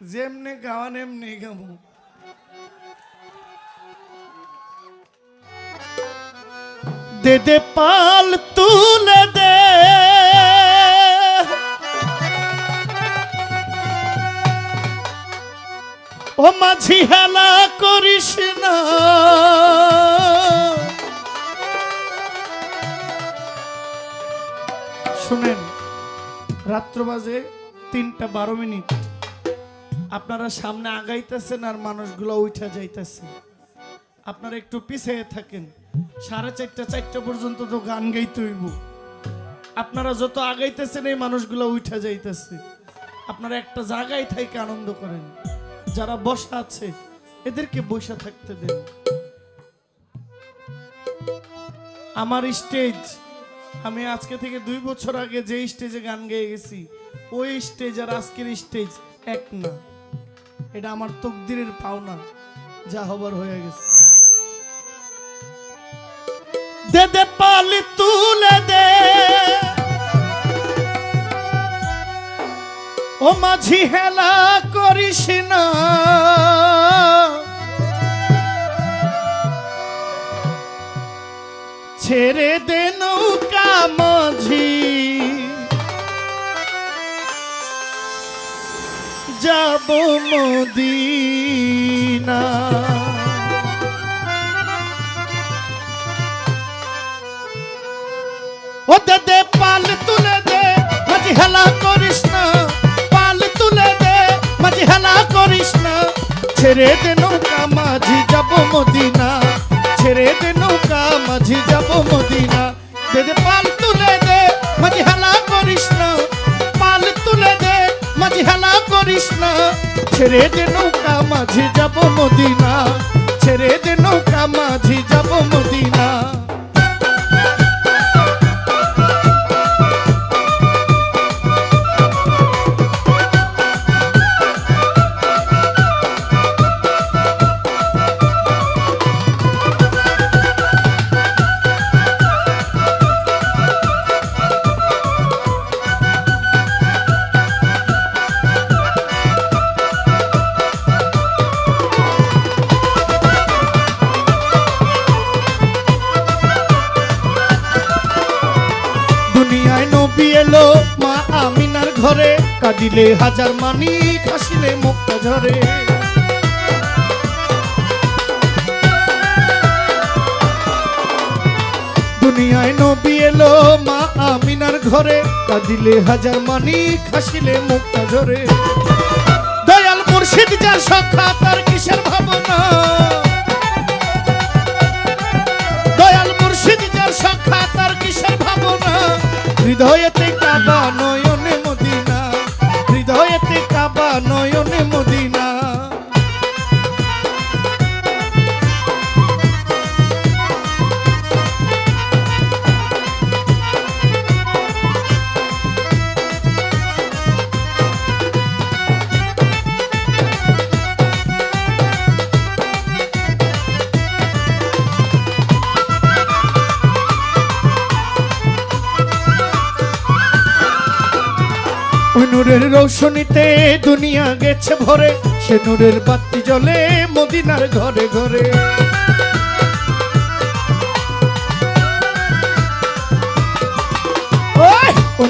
যেমনে গাওয়ান এমনি গামু দে দে, পাল তুলে দে। ও মাঝি হেলা করিস না। শুনেন রাত্র বাজে তিনটা বারো মিনিট। আপনারা সামনে আগাইতেছেন আর মানুষগুলো উঠা যাইতেছে। আপনারা একটু পিছিয়ে থাকেন। সাড়ে চারটা চারটা পর্যন্ত তো গান গাইতে হইব। আপনারা যত আগাইতেছেন, এই মানুষগুলো উঠা যাইতেছে। আপনারা একটা জায়গায় থেকে আনন্দ করেন। যারা বসা আছে, এদেরকে বসে থাকতে দেন। আমার স্টেজ, আমি আজকে থেকে দুই বছর আগে যে স্টেজে গান গেয়ে গেছি, ওই স্টেজ আর আজকের স্টেজ এক না। এটা আমার তকদিরের পাওনা, যা হবার হয়ে গেছে। দে দে, পালি তুলে দে। ও মাঝি হেলা করিস না। ছেড়ে দে নৌকা মাঝি। যাব মদিনা। ও দে দে পাল তুলে দে, মাঝি হেলা করিস না। পাল তুলে দে, মাঝি হেলা করিস না। ছেড়ে দে নৌকা, মাঝি যাব মদিনা। ছেড়ে দে নৌকা, মাঝি যাব মদিনা। দে দে পাল করিস না ছেড়ে দে নৌকা মাঝে যাব মদিনা। ছেড়ে দে নৌকা মাঝি মা আমিনার ঘরে। কাঁদিলে হাজার মানি খাসিলে মুক্তা ঝরে। দুনিয়ায় নবী এলো মা আমিনার ঘরে। কাঁদিলে হাজার মানি খাসিলে মুক্তা ঝরে। দয়াল মুর্শিদ যার সখা তার কিসের ভাবনা? হৃদয়েতে কাবা নয়নে নূরের রৌশনীতে দুনিয়া গেছে ভরে, সে নূরের বাতি জ্বলে মদিনার ঘরে ঘরে।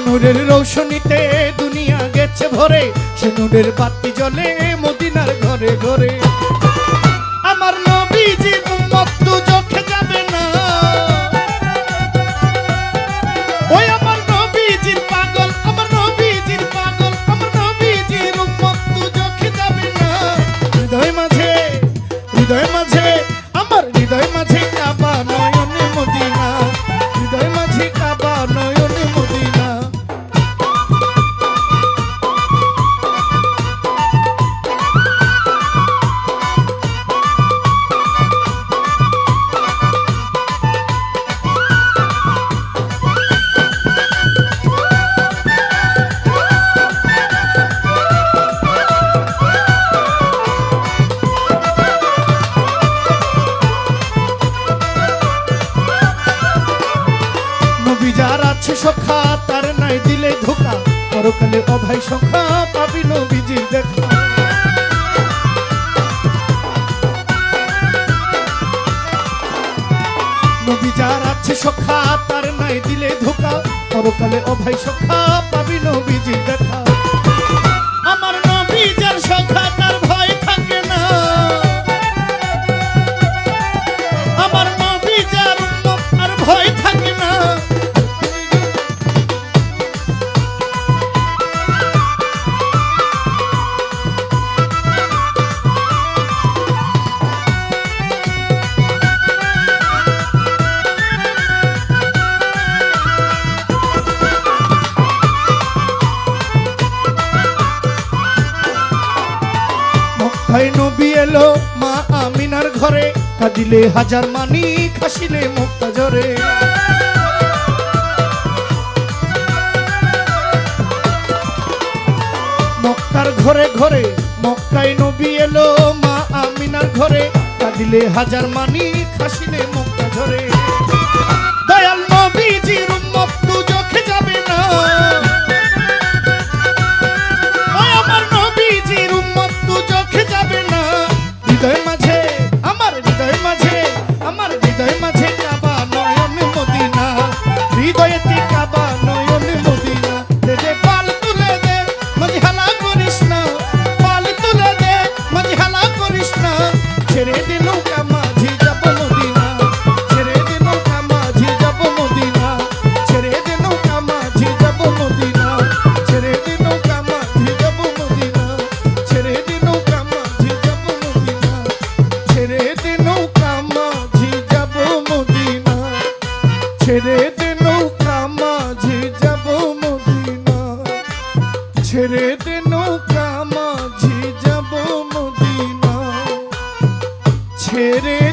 নূরের রৌশনীতে দুনিয়া গেছে ভরে, সে নূরের বাতি জ্বলে মদিনার ঘরে ঘরে। মাঝে সখা, তার নাই দিলে ধোকা। পরকালে অভাই সখা, পাবি নবীজির দেখা। নবী যার আছে সখা, তার নাই দিলে ধোকা। পরকালে অভাই সখা, পাবি নবীজির দেখা। কোথায় নবী এলো, মা আমিনার ঘরে। কাঁদিলে হাজার মানি খাসিলে মুক্তা জরে মক্কার ঘরে ঘরে মক্কায় নবী এলো, মা আমিনার ঘরে। কাঁদিলে হাজার মানি খাসিলে মুক্তা জরে It is.